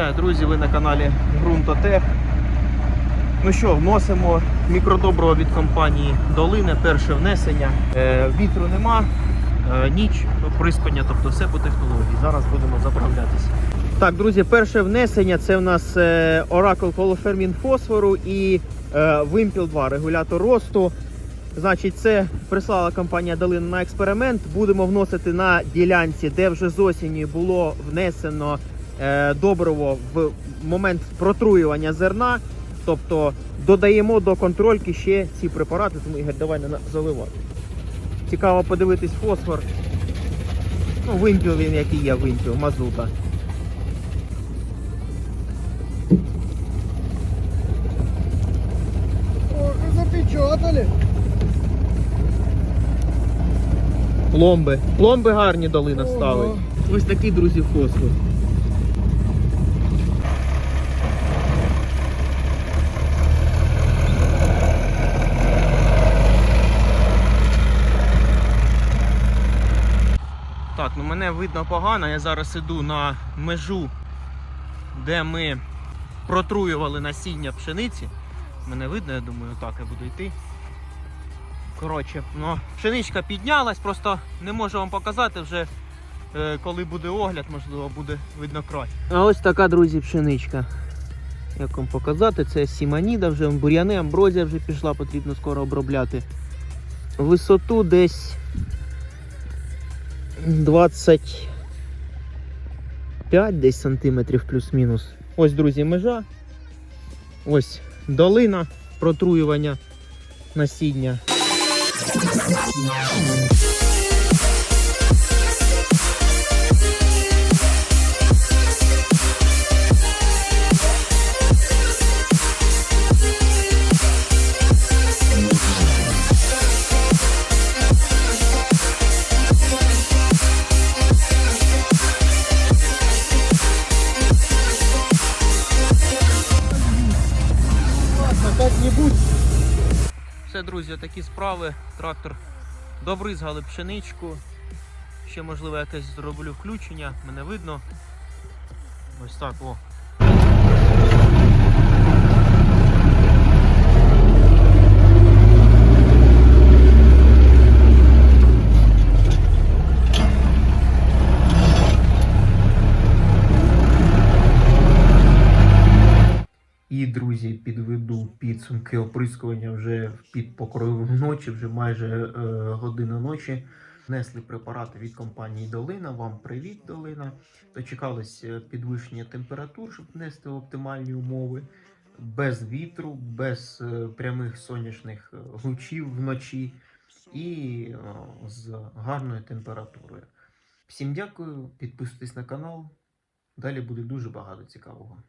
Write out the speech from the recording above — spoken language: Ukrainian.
Вітаю, друзі! Ви на каналі Грунтотех. Ну що, вносимо мікродоброго від компанії Долина, перше внесення. Е, вітру нема, е, ніч, оприскування, тобто все по технології. Зараз будемо заправлятися. Так, друзі, перше внесення це в нас е, Oracle Колофермін фосфору і е, Вимпіл 2, регулятор росту. Значить, це прислала компанія Долина на експеримент. Будемо вносити на ділянці, де вже з осені було внесено добриво в момент протруювання зерна. Тобто додаємо до контрольки ще ці препарати, тому Ігор, давай не заливати. Цікаво подивитись фосфор. Ну, вимпіл він який є вимпіл, мазута. Запечатали. Пломби. Пломби гарні долина ставить. Ось такий, друзі, фосфор. Ну мене видно погано. Я зараз іду на межу, де ми протруювали насіння пшениці. Мене видно, я думаю, так я буду йти. Коротше, ну, пшеничка піднялась, просто не можу вам показати вже, е, коли буде огляд, можливо, буде видно край. А ось така, друзі, пшеничка. Як вам показати, це сіманіда, вже бур'яни, амброзія вже пішла, потрібно скоро обробляти. Висоту десь 25 десь сантиметрів плюс-мінус. Ось, друзі, межа. Ось долина протруювання насіння. Все, друзі, такі справи. Трактор добризгали пшеничку. Ще, можливо, якесь зроблю включення, мене видно. Ось так, о. Друзі, підведу підсумки оприскування вже під покровом ночі, вже майже е, година ночі. Внесли препарати від компанії Долина. Вам привіт, Долина. Дочекались е, підвищення температур, щоб внести в оптимальні умови. Без вітру, без е, прямих сонячних е, лучів вночі і е, з гарною температурою. Всім дякую, підписуйтесь на канал. Далі буде дуже багато цікавого.